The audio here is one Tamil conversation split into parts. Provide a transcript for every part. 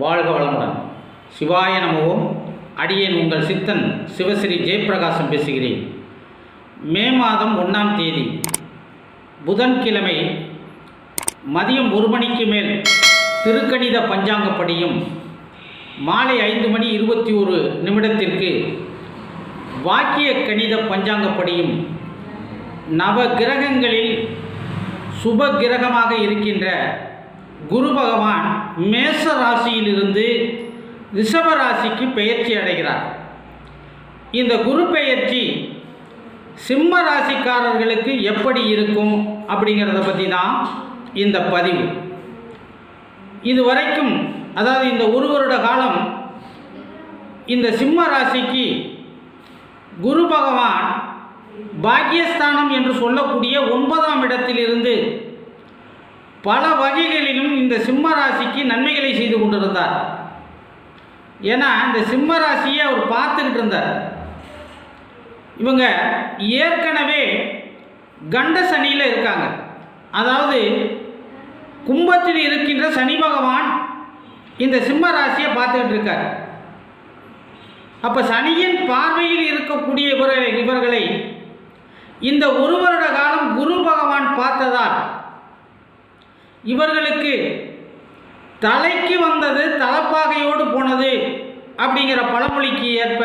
வாழ்க வளமுடன். சிவாய நமவும் அடியேன் உங்கள் சித்தன் சிவஸ்ரீ ஜெயபிரகாசம் பேசுகிறேன். மே மாதம் ஒன்றாம் தேதி புதன்கிழமை மதியம் ஒரு மணிக்கு மேல் திருக்கணித பஞ்சாங்கப்படியும் மாலை ஐந்து மணி இருபத்தி ஒரு நிமிடத்திற்கு வாக்கிய கணித பஞ்சாங்கப்படியும் நவ கிரகங்களில் சுப கிரகமாக இருக்கின்ற குரு பகவான் மேச ராசியிலிருந்து ரிஷப ராசிக்கு பெயர்ச்சி அடைகிறார். இந்த குரு பெயர்ச்சி சிம்ம ராசிக்காரர்களுக்கு எப்படி இருக்கும் அப்படிங்கிறத பற்றி தான் இந்த பதிவு. இது வரைக்கும் அதாவது இந்த ஒரு வருட காலம் இந்த சிம்ம ராசிக்கு குரு பகவான் பாக்கியஸ்தானம் என்று சொல்லக்கூடிய ஒன்பதாம் இடத்திலிருந்து பல வகைகளிலும் இந்த சிம்ம ராசிக்கு நன்மைகளை செய்து கொண்டிருந்தார். ஏன்னா இந்த சிம்ம ராசியை அவர் பார்த்துக்கிட்டு இருந்தார். இவங்க ஏற்கனவே கண்ட சனியில் இருக்காங்க. அதாவது கும்பத்தில் இருக்கின்ற சனி பகவான் இந்த சிம்ம ராசியை பார்த்துக்கிட்டு இருக்கார். அப்போ சனியின் பார்வையில் இருக்கக்கூடிய இவர்களை இவர்களை இந்த ஒரு வருட காலம் குரு பகவான் பார்த்ததால் இவர்களுக்கு தலைக்கு வந்தது தலப்பாகையோடு போனது அப்படிங்கிற பழமொழிக்கு ஏற்ப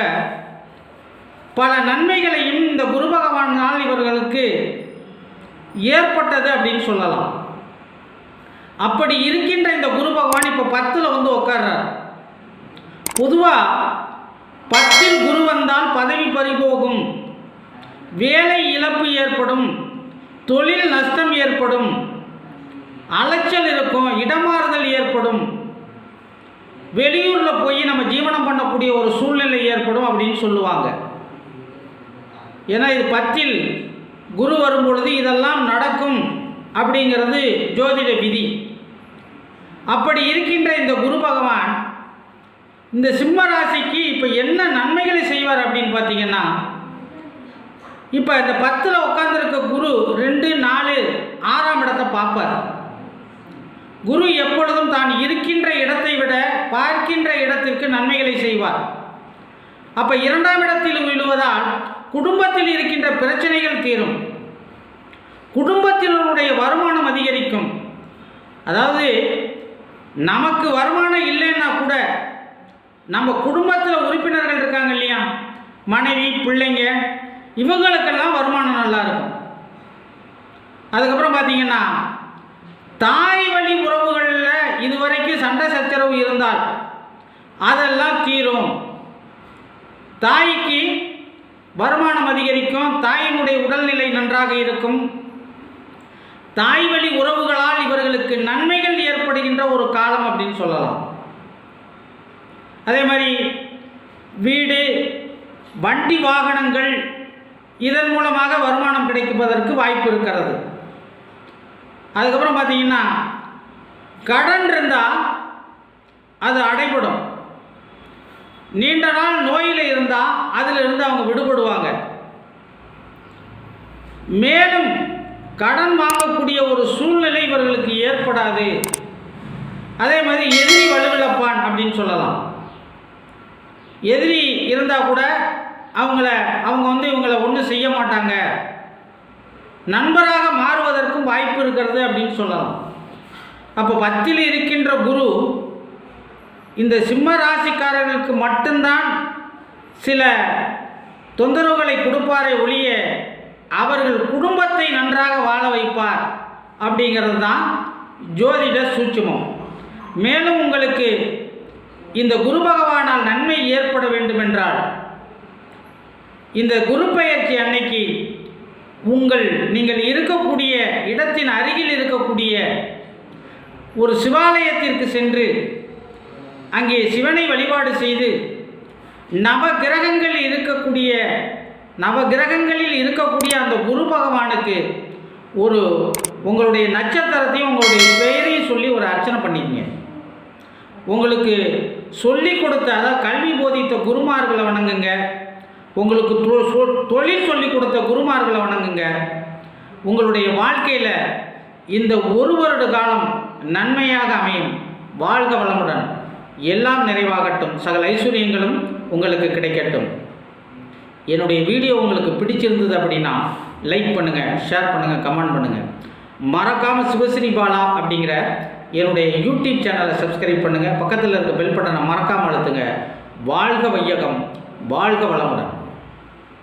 பல நன்மைகளையும் இந்த குரு பகவானால் இவர்களுக்கு ஏற்பட்டது அப்படின்னு சொல்லலாம். அப்படி இருக்கின்ற இந்த குரு பகவான் இப்போ பத்தில் வந்து உட்கார்றார் பொதுவாக பத்தில் குரு வந்தால் பதவி பறிபோகும் வேலை இழப்பு ஏற்படும் தொழில் நஷ்டம் ஏற்படும் அலைச்சல் இருக்கும் இடமாறுதல் ஏற்படும். வெளியூரில் போய் நம்ம ஜீவனம் பண்ணக்கூடிய ஒரு சூழ்நிலை ஏற்படும் அப்படின்னு சொல்லுவாங்க. ஏன்னா இது பத்தில் குரு வரும்பொழுது இதெல்லாம் நடக்கும் அப்படிங்கிறது ஜோதிட விதி. அப்படி இருக்கின்ற இந்த குரு பகவான் இந்த சிம்ம ராசிக்கு இப்போ என்ன நன்மைகளை செய்வார் அப்படின்னு பார்த்தீங்கன்னா இப்போ இந்த பத்தில் உட்காந்துருக்க குரு ரெண்டு நாலு ஆறாம் இடத்தை பார்ப்பார். குரு எப்பொழுதும் தான் இருக்கின்ற இடத்தை விட பார்க்கின்ற இடத்திற்கு நன்மைகளை செய்வார். அப்போ இரண்டாம் இடத்தில் விழுவதால் குடும்பத்தில் இருக்கின்ற பிரச்சனைகள் தீரும். குடும்பத்தினருடைய வருமானம் அதிகரிக்கும். அதாவது நமக்கு வருமானம் இல்லைன்னா கூட நம்ம குடும்பத்தில் உறுப்பினர்கள் இருக்காங்க இல்லையா? மனைவி பிள்ளைங்க இவங்களுக்கெல்லாம் வருமானம் நல்லா இருக்கும். அதுக்கப்புறம் பார்த்தீங்கன்னா தாய் வழி உறவுகளில் இதுவரைக்கும் சண்டை சச்சரவு இருந்தால் அதெல்லாம் தீரும். தாய்க்கு வருமானம் அதிகரிக்கும் தாயினுடைய உடல்நிலை நன்றாக இருக்கும். தாய் வழி உறவுகளால் இவர்களுக்கு நன்மைகள் ஏற்படுகின்ற ஒரு காலம் அப்படின்னு சொல்லலாம். அதே மாதிரி வீடு வண்டி வாகனங்கள் இதன் மூலமாக வருமானம் கிடைப்பதற்கு வாய்ப்பு இருக்கிறது. அதுக்கப்புறம் பார்த்தீங்கன்னா கடன் இருந்தால் அது அடைபடும். நீண்ட நாள் நோயில் இருந்தால் அதில் இருந்து அவங்க விடுபடுவாங்க. மேலும் கடன் வாங்கக்கூடிய ஒரு சூழ்நிலை இவர்களுக்கு ஏற்படாது. அதே மாதிரி எதிரி வலுவிழப்பான் அப்படின்னு சொல்லலாம். எதிரி இருந்தால் கூட அவங்கள அவங்க வந்து இவங்களை ஒன்றும் செய்ய மாட்டாங்க. நண்பராக மாறுவதற்கும் வாய்ப்பு இருக்கிறது அப்படின்னு சொல்லலாம். அப்போ பத்தில் இருக்கின்ற குரு இந்த சிம்ம ராசிக்காரர்களுக்கு மட்டும்தான் சில தொந்தரவுகளை கொடுப்பாரே ஒழிய அவர்கள் குடும்பத்தை நன்றாக வாழ வைப்பார் அப்படிங்கிறது தான் ஜோதிட சூட்சமம். மேலும் உங்களுக்கு இந்த குரு பகவானால் நன்மை ஏற்பட வேண்டுமென்றால் இந்த குரு பெயர்ச்சி அன்னைக்கு உங்கள் நீங்கள் இருக்கக்கூடிய இடத்தின் அருகில் இருக்கக்கூடிய ஒரு சிவாலயத்திற்கு சென்று அங்கே சிவனை வழிபாடு செய்து நவ கிரகங்கள் இருக்கக்கூடிய நவ கிரகங்களில் இருக்கக்கூடிய அந்த குரு பகவானுக்கு ஒரு உங்களுடைய நட்சத்திரத்தையும் உங்களுடைய பெயரையும் சொல்லி ஒரு அர்ச்சனை பண்ணிக்கங்க. உங்களுக்கு சொல்லி கொடுத்த அதாவது கல்வி போதித்த குருமார்களை வணங்குங்க. உங்களுக்கு தொ- சொ- தொழில் சொல்லி கொடுத்த குருமார்களை வணங்குங்க. உங்களுடைய வாழ்க்கையில் இந்த ஒரு வருட காலம் நன்மையாக அமையும். வாழ்க வளமுடன். எல்லாம் நிறைவாகட்டும். சகல ஐஸ்வர்யங்களும் உங்களுக்கு கிடைக்கட்டும். என்னுடைய வீடியோ உங்களுக்கு பிடிச்சிருந்தது அப்படின்னா லைக் பண்ணுங்கள் ஷேர் பண்ணுங்கள் கமெண்ட் பண்ணுங்கள் மறக்காமல் சிவஸ்ரீ பாலா அப்படிங்கிற என்னுடைய யூடியூப் சேனலை சப்ஸ்கிரைப் பண்ணுங்கள் பக்கத்தில் இருக்க பெல் பட்டனை மறக்காமல் அழுத்துங்க. வாழ்க வையகம். வாழ்க வளமுடன்.